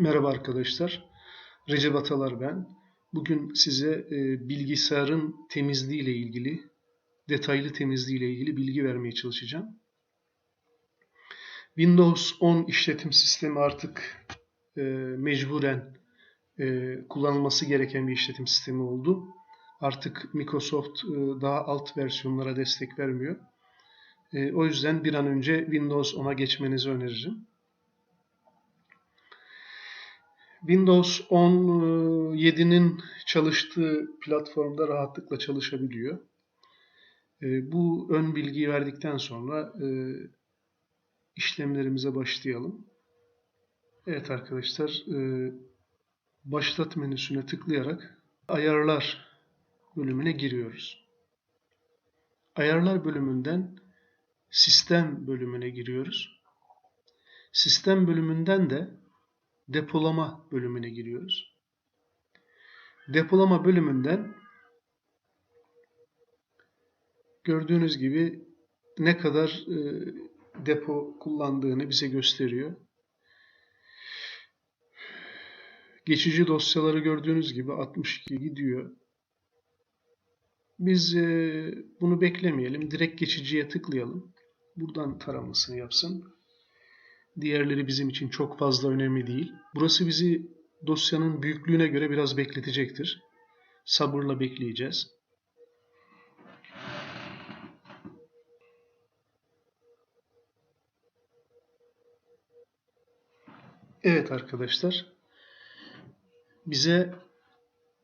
Merhaba arkadaşlar. Recep Atalar ben. Bugün size e, bilgisayarın temizliği ile ilgili, detaylı temizliği ile ilgili bilgi vermeye çalışacağım. Windows 10 işletim sistemi artık e, mecburen e, kullanılması gereken bir işletim sistemi oldu. Artık Microsoft e, daha alt versiyonlara destek vermiyor. E, o yüzden bir an önce Windows 10'a geçmenizi öneririm. Windows 10 7'nin çalıştığı platformda rahatlıkla çalışabiliyor. E, bu ön bilgiyi verdikten sonra e, işlemlerimize başlayalım. Evet arkadaşlar, e, başlat menüsüne tıklayarak ayarlar bölümüne giriyoruz. Ayarlar bölümünden sistem bölümüne giriyoruz. Sistem bölümünden de depolama bölümüne giriyoruz. Depolama bölümünden gördüğünüz gibi ne kadar e, depo kullandığını bize gösteriyor. Geçici dosyaları gördüğünüz gibi 62 gidiyor. Biz e, bunu beklemeyelim. Direkt geçiciye tıklayalım. Buradan taramasını yapsın. Diğerleri bizim için çok fazla önemli değil. Burası bizi dosyanın büyüklüğüne göre biraz bekletecektir. Sabırla bekleyeceğiz. Evet arkadaşlar. Bize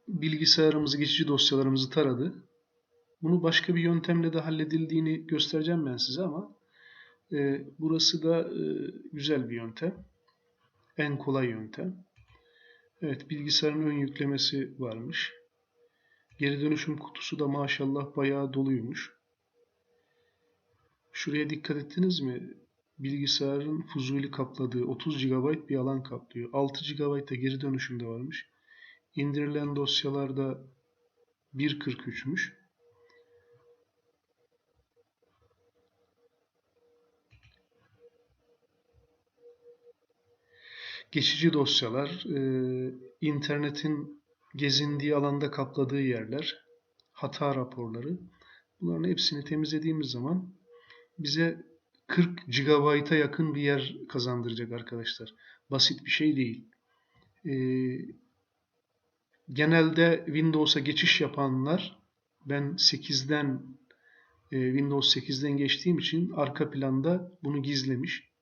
bilgisayarımızı, geçici dosyalarımızı taradı. Bunu başka bir yöntemle de halledildiğini göstereceğim ben size ama e, burası da e, güzel bir yöntem. En kolay yöntem. Evet bilgisayarın ön yüklemesi varmış. Geri dönüşüm kutusu da maşallah bayağı doluymuş. Şuraya dikkat ettiniz mi? Bilgisayarın fuzuli kapladığı 30 GB bir alan kaplıyor. 6 GB da geri dönüşümde varmış. İndirilen dosyalarda 1.43'müş. geçici dosyalar, e, internetin gezindiği alanda kapladığı yerler, hata raporları. Bunların hepsini temizlediğimiz zaman bize 40 GB'a yakın bir yer kazandıracak arkadaşlar. Basit bir şey değil. E, genelde Windows'a geçiş yapanlar ben 8'den e, Windows 8'den geçtiğim için arka planda bunu gizlemiş.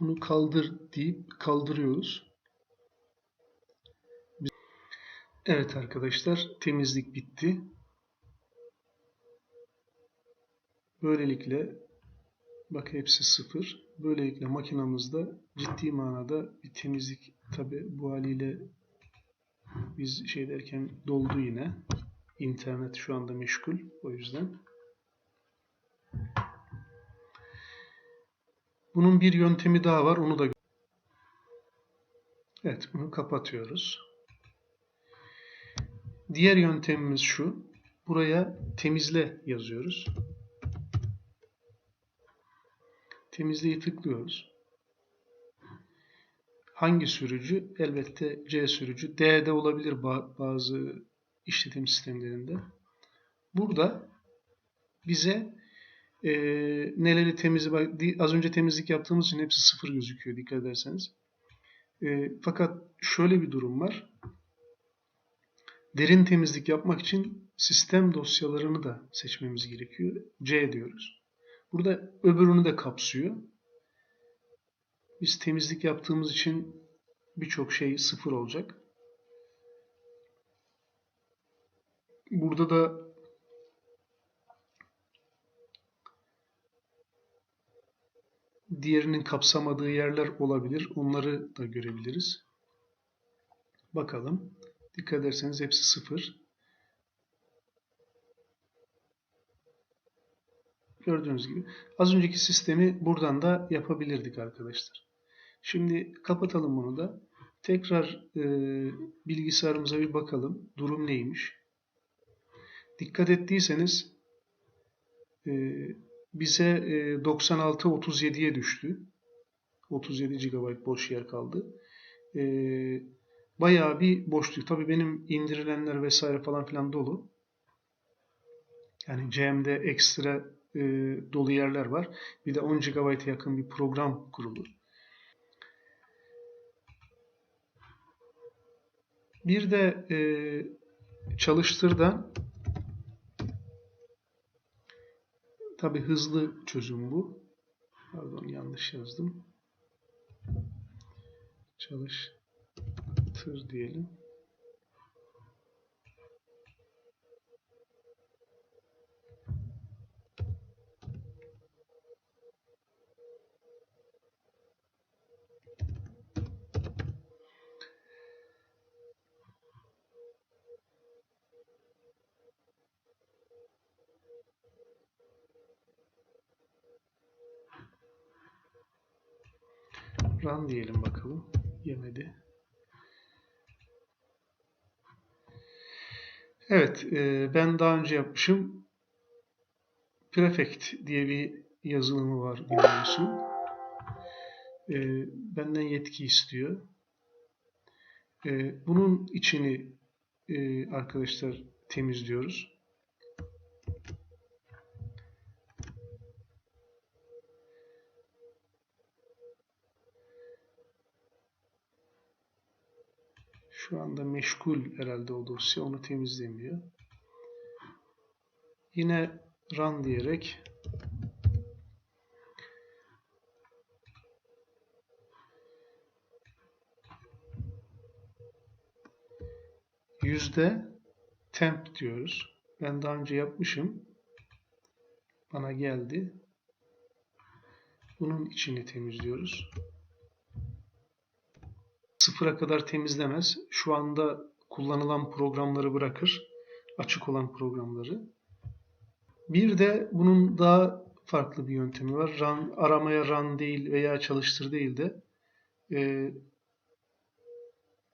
Bunu kaldır deyip kaldırıyoruz. Evet arkadaşlar temizlik bitti. Böylelikle bak hepsi sıfır. Böylelikle makinamızda ciddi manada bir temizlik tabi bu haliyle biz şey derken doldu yine. İnternet şu anda meşgul o yüzden. Bunun bir yöntemi daha var. Onu da Evet, bunu kapatıyoruz. Diğer yöntemimiz şu. Buraya temizle yazıyoruz. Temizleyi tıklıyoruz. Hangi sürücü? Elbette C sürücü. D'de olabilir bazı işletim sistemlerinde. Burada bize e, neleri temizlik az önce temizlik yaptığımız için hepsi sıfır gözüküyor dikkat ederseniz. E, fakat şöyle bir durum var. Derin temizlik yapmak için sistem dosyalarını da seçmemiz gerekiyor. C diyoruz. Burada öbürünü de kapsıyor. Biz temizlik yaptığımız için birçok şey sıfır olacak. Burada da diğerinin kapsamadığı yerler olabilir. Onları da görebiliriz. Bakalım. Dikkat ederseniz hepsi sıfır. Gördüğünüz gibi. Az önceki sistemi buradan da yapabilirdik arkadaşlar. Şimdi kapatalım bunu da. Tekrar e, bilgisayarımıza bir bakalım. Durum neymiş? Dikkat ettiyseniz e, bize e, 96-37'ye düştü. 37 GB boş yer kaldı. E, bayağı bir boşluk. Tabii benim indirilenler vesaire falan filan dolu. Yani CM'de ekstra e, dolu yerler var. Bir de 10 GB'a yakın bir program kurulu. Bir de e, çalıştırdan tabi hızlı çözüm bu. Pardon yanlış yazdım. Çalıştır diyelim. Run diyelim bakalım. Yemedi. Evet, e, ben daha önce yapmışım. Prefect diye bir yazılımı var biliyorsun. E, benden yetki istiyor. E, bunun içini arkadaşlar temizliyoruz. Şu anda meşgul herhalde o dosya. Onu temizlemiyor. Yine run diyerek yüzde temp diyoruz. Ben daha önce yapmışım. Bana geldi. Bunun içini temizliyoruz sıfıra kadar temizlemez. Şu anda kullanılan programları bırakır. Açık olan programları. Bir de bunun daha farklı bir yöntemi var. Run, aramaya run değil veya çalıştır değil de e,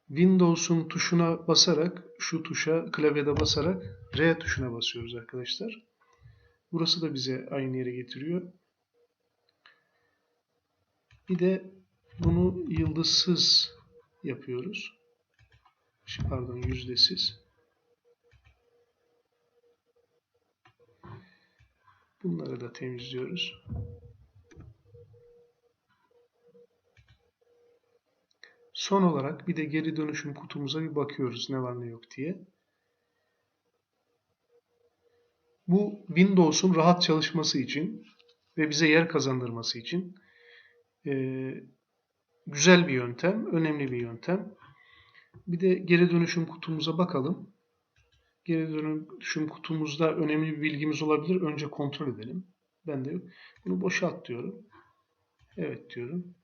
Windows'un tuşuna basarak şu tuşa klavyede basarak R tuşuna basıyoruz arkadaşlar. Burası da bize aynı yere getiriyor. Bir de bunu yıldızsız yapıyoruz. Pardon yüzdesiz. Bunları da temizliyoruz. Son olarak bir de geri dönüşüm kutumuza bir bakıyoruz ne var ne yok diye. Bu Windows'un rahat çalışması için ve bize yer kazandırması için Güzel bir yöntem, önemli bir yöntem. Bir de geri dönüşüm kutumuza bakalım. Geri dönüşüm kutumuzda önemli bir bilgimiz olabilir. Önce kontrol edelim. Ben de bunu boşalt diyorum. Evet diyorum.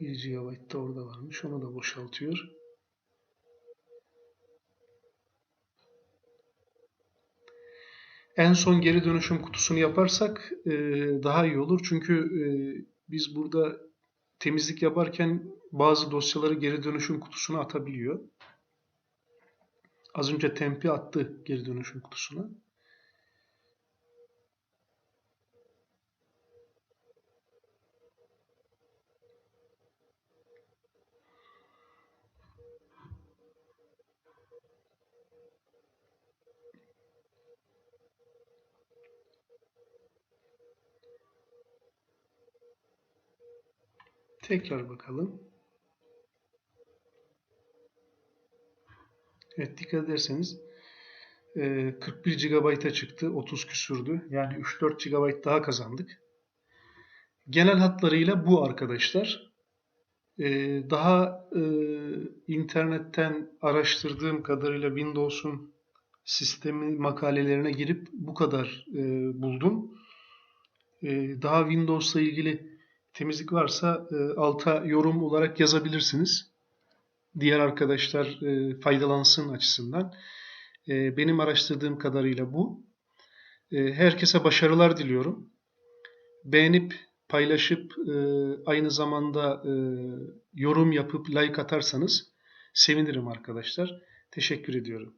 Bir GB da orada varmış. Onu da boşaltıyor. En son geri dönüşüm kutusunu yaparsak e, daha iyi olur. Çünkü e, biz burada temizlik yaparken bazı dosyaları geri dönüşüm kutusuna atabiliyor. Az önce tempi attı geri dönüşüm kutusuna. Tekrar bakalım. Evet dikkat ederseniz 41 GB'a çıktı. 30 küsürdü. Yani 3-4 GB daha kazandık. Genel hatlarıyla bu arkadaşlar. Daha internetten araştırdığım kadarıyla Windows'un sistemi makalelerine girip bu kadar buldum. Daha Windows'la ilgili temizlik varsa e, alta yorum olarak yazabilirsiniz. Diğer arkadaşlar e, faydalansın açısından. E, benim araştırdığım kadarıyla bu. E, herkese başarılar diliyorum. Beğenip paylaşıp e, aynı zamanda e, yorum yapıp like atarsanız sevinirim arkadaşlar. Teşekkür ediyorum.